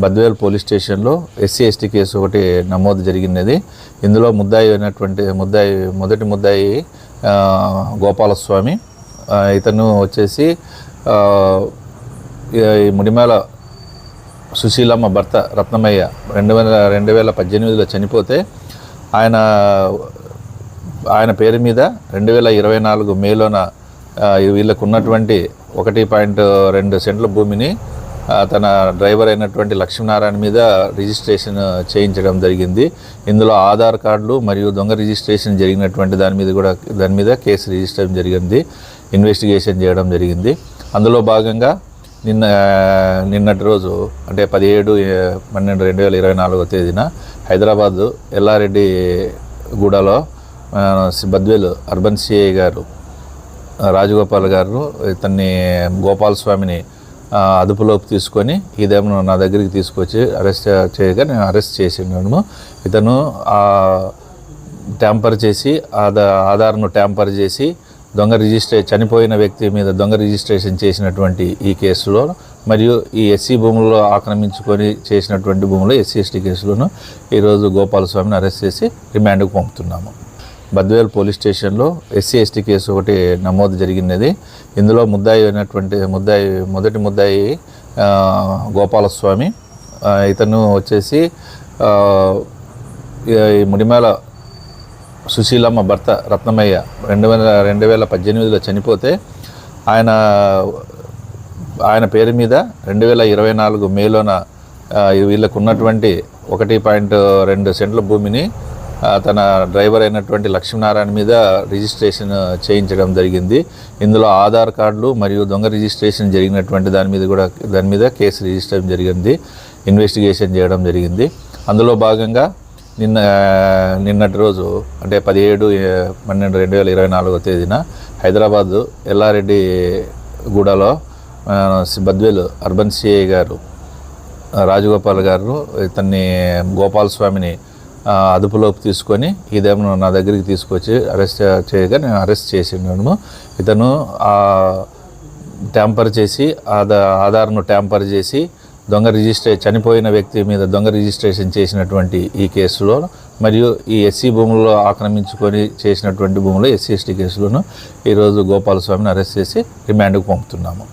Badvel police స్టేషన్లో SC ST case ఒకటి నమోదు జరిగినది. ఇందులో ముద్దాయి అయినటువంటి ముద్దాయి మొదటి ముద్దాయి గోపాలస్వామి. ఇతను వచ్చేసి ఆ, ఈ సుశీలమ్మ భర్త రత్నమయ్య రెండు వేల రెండు వేల పద్దెనిమిదిలో చనిపోతే ఆయన ఆయన పేరు మీద రెండు వేల ఇరవై నాలుగు మేలోన వీళ్ళకు ఉన్నటువంటి ఒకటి పాయింట్ రెండు సెంట్ల భూమిని తన డ్రైవర్ అయినటువంటి లక్ష్మీనారాయణ మీద రిజిస్ట్రేషన్ చేయించడం జరిగింది. ఇందులో ఆధార్ కార్డులు మరియు దొంగ రిజిస్ట్రేషన్ జరిగినటువంటి దాని మీద కూడా దాని మీద కేసు రిజిస్టర్ జరిగింది. ఇన్వెస్టిగేషన్ చేయడం జరిగింది. అందులో భాగంగా నిన్న నిన్నటి రోజు అంటే పదిహేడు పన్నెండు రెండు వేల ఇరవై నాలుగో తేదీన హైదరాబాద్ ఎల్లారెడ్డి గూడలో బద్వేలు అర్బన్ సిఐ గారు రాజగోపాల్ గారు ఇతన్ని గోపాల స్వామిని అదుపులోకి తీసుకొని ఇదేమో నా దగ్గరికి తీసుకొచ్చి అరెస్ట్ చేయగా నేను అరెస్ట్ చేసినాను ఇతను ట్యాంపర్ చేసి ఆధా ఆధార్ను ట్యాంపర్ చేసి దొంగ రిజిస్ట్రే చనిపోయిన వ్యక్తి మీద దొంగ రిజిస్ట్రేషన్ చేసినటువంటి ఈ కేసులో మరియు ఈ ఎస్సీ భూముల్లో ఆక్రమించుకొని చేసినటువంటి భూములు ఎస్సీ ఎస్టీ కేసులోను ఈరోజు గోపాలస్వామిని అరెస్ట్ చేసి రిమాండ్కు పంపుతున్నాము. బద్వేల్ పోలీస్ స్టేషన్లో ఎస్సీ ఎస్టీ కేసు ఒకటి నమోదు జరిగినది. ఇందులో ముద్దాయి అయినటువంటి ముద్దాయి మొదటి ముద్దాయి గోపాలస్వామి. ఇతను వచ్చేసి ఆ, ముడిమేల సుశీలమ్మ భర్త రత్నమయ్య రెండు వేల రెండు వేల పద్దెనిమిదిలో చనిపోతే ఆయన ఆయన పేరు మీద రెండు వేల ఇరవై నాలుగు మేలోన వీళ్ళకున్నటువంటి వీళ్ళకు ఉన్నటువంటి ఒకటి పాయింట్ రెండు సెంట్ల భూమిని తన డ్రైవర్ అయినటువంటి లక్ష్మీనారాయణ మీద రిజిస్ట్రేషన్ చేయించడం జరిగింది. ఇందులో ఆధార్ కార్డులు మరియు దొంగ రిజిస్ట్రేషన్ జరిగినటువంటి దాని మీద కూడా దాని మీద కేసు రిజిస్టర్ జరిగింది. ఇన్వెస్టిగేషన్ చేయడం జరిగింది. అందులో భాగంగా నిన్న నిన్నటి రోజు అంటే పదిహేడు పన్నెండు రెండు వేల ఇరవై నాలుగో తేదీన హైదరాబాద్ ఎల్లారెడ్డి గూడలో బద్వేలు అర్బన్ సిఐ గారు రాజగోపాల్ గారు ఇతన్ని గోపాల స్వామిని అదుపులోకి తీసుకొని ఇదేమో నా దగ్గరికి తీసుకొచ్చి అరెస్ట్ చేయగా నేను అరెస్ట్ చేసినాను ఇతను ట్యాంపర్ చేసి ఆధా ఆధార్ను ట్యాంపర్ చేసి దొంగ రిజిస్ట్రే చనిపోయిన వ్యక్తి మీద దొంగ రిజిస్ట్రేషన్ చేసినటువంటి ఈ కేసులో మరియు ఈ ఎస్సీ భూముల్లో ఆక్రమించుకొని చేసినటువంటి భూములు ఎస్సీ ఎస్టీ కేసులోను ఈరోజు గోపాలస్వామిని అరెస్ట్ చేసి రిమాండ్కు పంపుతున్నాము.